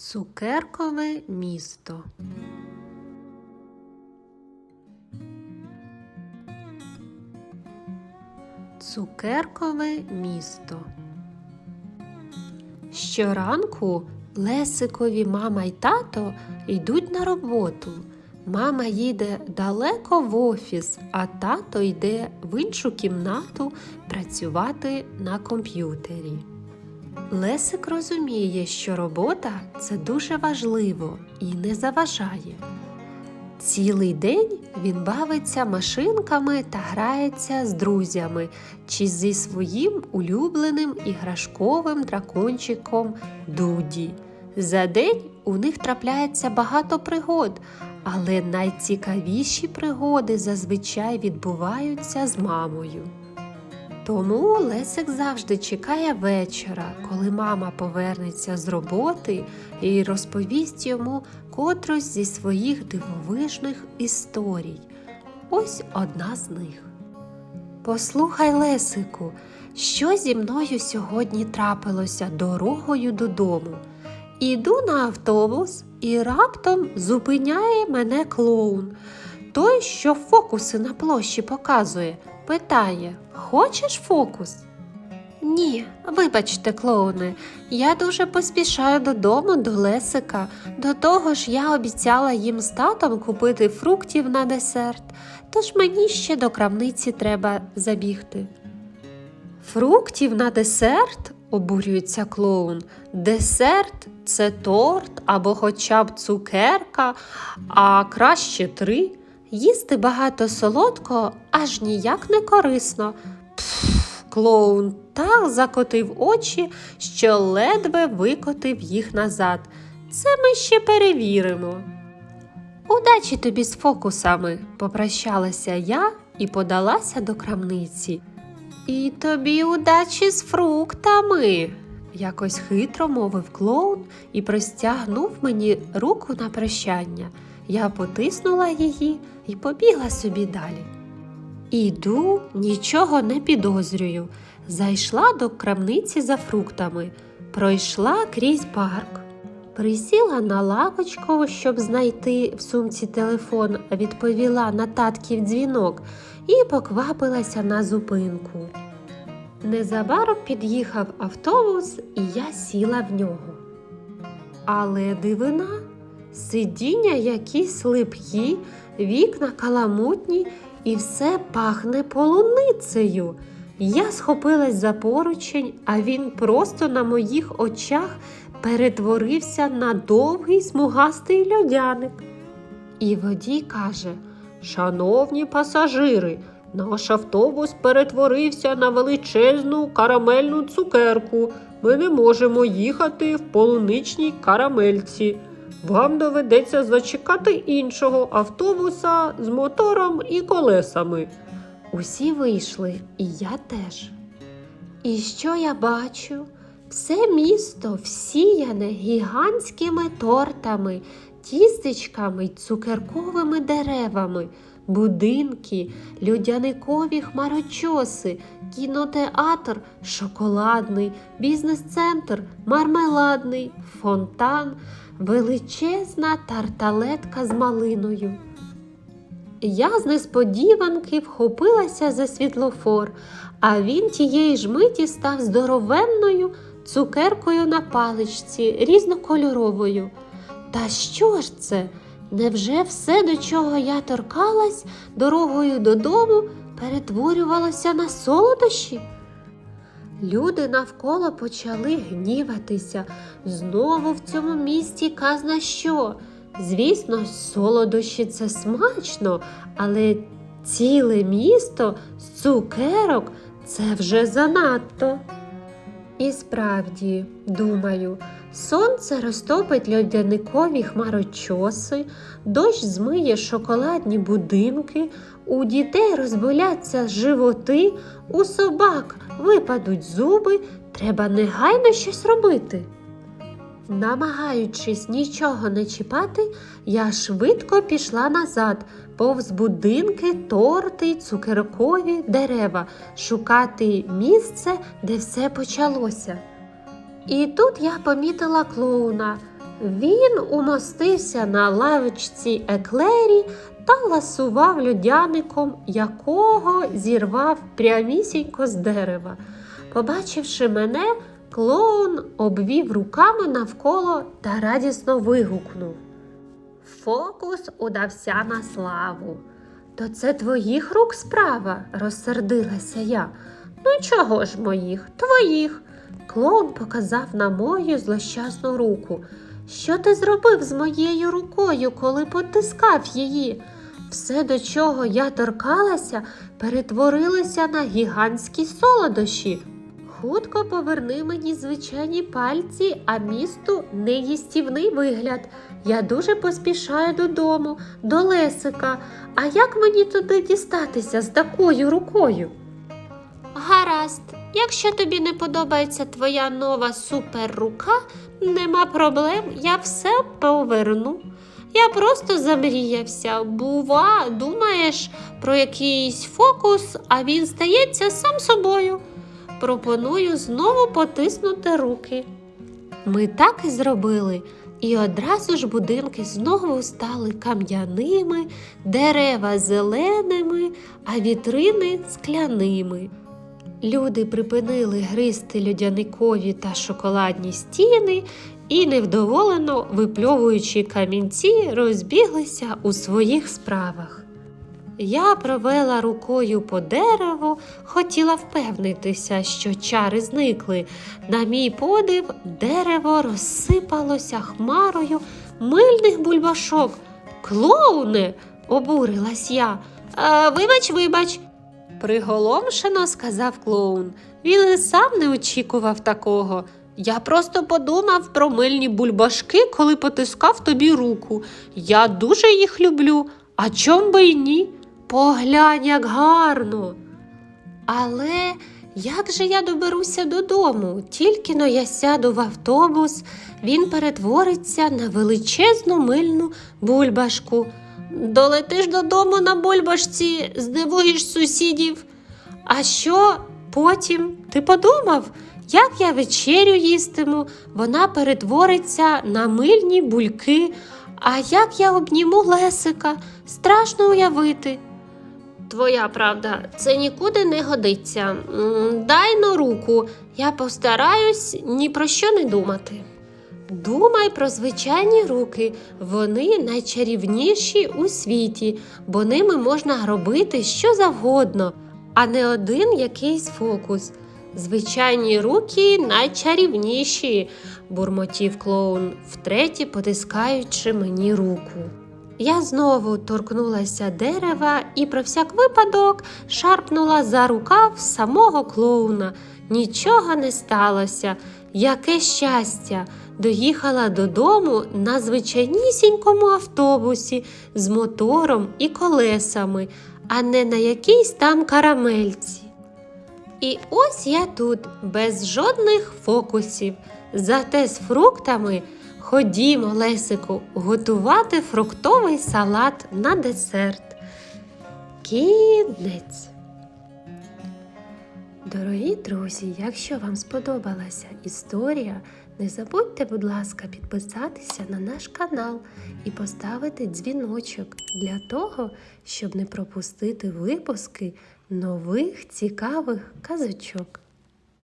Цукеркове місто. Цукеркове місто. Щоранку Лесикові мама й тато йдуть на роботу. Мама їде далеко в офіс, а тато йде в іншу кімнату працювати на комп'ютері. Лесик розуміє, що робота це дуже важливо і не заважає. Цілий день він бавиться машинками та грається з друзями чи зі своїм улюбленим іграшковим дракончиком Дуді. За день у них трапляється багато пригод, але найцікавіші пригоди зазвичай відбуваються з мамою. Тому Лесик завжди чекає вечора, коли мама повернеться з роботи і розповість йому котрусь зі своїх дивовижних історій. Ось одна з них. Послухай, Лесику, що зі мною сьогодні трапилося дорогою додому. Іду на автобус і раптом зупиняє мене клоун. Той, що фокуси на площі показує, питає: Хочеш фокус? Ні, вибачте, клоуне, я дуже поспішаю додому до Лесика. До того ж, я обіцяла їм з татом купити фруктів на десерт, тож мені ще до крамниці треба забігти. Фруктів на десерт? обурюється клоун. Десерт це торт або хоча б цукерка, а краще три. Їсти багато солодкого аж ніяк не корисно. Пф, клоун так закотив очі, що ледве викотив їх назад. Це ми ще перевіримо. Удачі тобі з фокусами, попрощалася я і подалася до крамниці. І тобі удачі з фруктами, якось хитро мовив клоун і простягнув мені руку на прощання. Я потиснула її і побігла собі далі. Іду, нічого не підозрюю. Зайшла до крамниці за фруктами, пройшла крізь парк, присіла на лавочку, щоб знайти в сумці телефон, відповіла на татків дзвінок і поквапилася на зупинку. Незабаром під'їхав автобус, і я сіла в нього. Але дивина, сидіння якісь липкі, вікна каламутні, і все пахне полуницею. Я схопилась за поручень, а він просто на моїх очах перетворився на довгий смугастий льодяник. І водій каже: Шановні пасажири, наш автобус перетворився на величезну карамельну цукерку. Ми не можемо їхати в полуничній карамельці. Вам доведеться зачекати іншого автобуса з мотором і колесами. Усі вийшли, і я теж. І що я бачу? Все місто всіяне гігантськими тортами, тістечками й цукерковими деревами, будинки, людяникові хмарочоси, кінотеатр шоколадний, бізнес-центр мармеладний, фонтан, величезна тарталетка з малиною. Я з несподіванки вхопилася за світлофор, а він тієї ж миті став здоровенною цукеркою на паличці, різнокольоровою. Та що ж це? Невже все, до чого я торкалась дорогою додому, перетворювалося на солодощі? Люди навколо почали гніватися. Знову в цьому місті казна що. Звісно, солодощі це смачно, але ціле місто з цукерок це вже занадто. І справді, думаю, сонце розтопить льодяникові хмарочоси, дощ змиє шоколадні будинки, у дітей розболяться животи, у собак випадуть зуби, треба негайно щось робити. Намагаючись нічого не чіпати, я швидко пішла назад, повз будинки, торти, цукеркові дерева, шукати місце, де все почалося. І тут я помітила клоуна. Він умостився на лавочці еклері та ласував людяником, якого зірвав прямісінько з дерева. Побачивши мене, клоун обвів руками навколо та радісно вигукнув. Фокус удався на славу. То це твоїх рук справа, розсердилася я. Ну чого ж моїх? Твоїх. Клоун показав на мою злощасну руку. Що ти зробив з моєю рукою, коли потискав її? Все, до чого я торкалася, перетворилося на гігантські солодощі. Хутко поверни мені звичайні пальці, а місту неїстівний вигляд. Я дуже поспішаю додому, до Лесика. А як мені туди дістатися з такою рукою? Гаразд, якщо тобі не подобається твоя нова суперрука, нема проблем, я все поверну. Я просто замріявся. Бува, думаєш про якийсь фокус, а він стається сам собою. Пропоную знову потиснути руки. Ми так і зробили, і одразу ж будинки знову стали кам'яними, дерева зеленими, а вітрини скляними. Люди припинили гризти льодяникові та шоколадні стіни і, невдоволено випльовуючи камінці, розбіглися у своїх справах. Я провела рукою по дереву, хотіла впевнитися, що чари зникли. На мій подив, дерево розсипалося хмарою мильних бульбашок. Клоуне, обурилась я. «Е, вибач, вибач, приголомшено сказав клоун. Він і сам не очікував такого. Я просто подумав про мильні бульбашки, коли потискав тобі руку. Я дуже їх люблю, а чом би й ні? Поглянь, як гарно. Але як же я доберуся додому? Тільки но я сяду в автобус, він перетвориться на величезну мильну бульбашку. Долетиш додому на бульбашці, здивуєш сусідів. А що потім? Ти подумав, як я вечерю їстиму, вона перетвориться на мильні бульки. А як я обніму Лесика? Страшно уявити. Твоя правда, це нікуди не годиться. Дай но руку, я постараюсь ні про що не думати. Думай про звичайні руки, вони найчарівніші у світі, бо ними можна робити що завгодно, а не один якийсь фокус. Звичайні руки найчарівніші, бурмотів клоун, втретє потискаючи мені руку. Я знову торкнулася дерева і про всяк випадок шарпнула за рукав самого клоуна. Нічого не сталося. Яке щастя! Доїхала додому на звичайнісінькому автобусі з мотором і колесами, а не на якійсь там карамельці. І ось я тут, без жодних фокусів, зате з фруктами. Ходімо, Лесику, готувати фруктовий салат на десерт. Кінець. Дорогі друзі, якщо вам сподобалася історія, не забудьте, будь ласка, підписатися на наш канал і поставити дзвіночок для того, щоб не пропустити випуски нових цікавих казочок.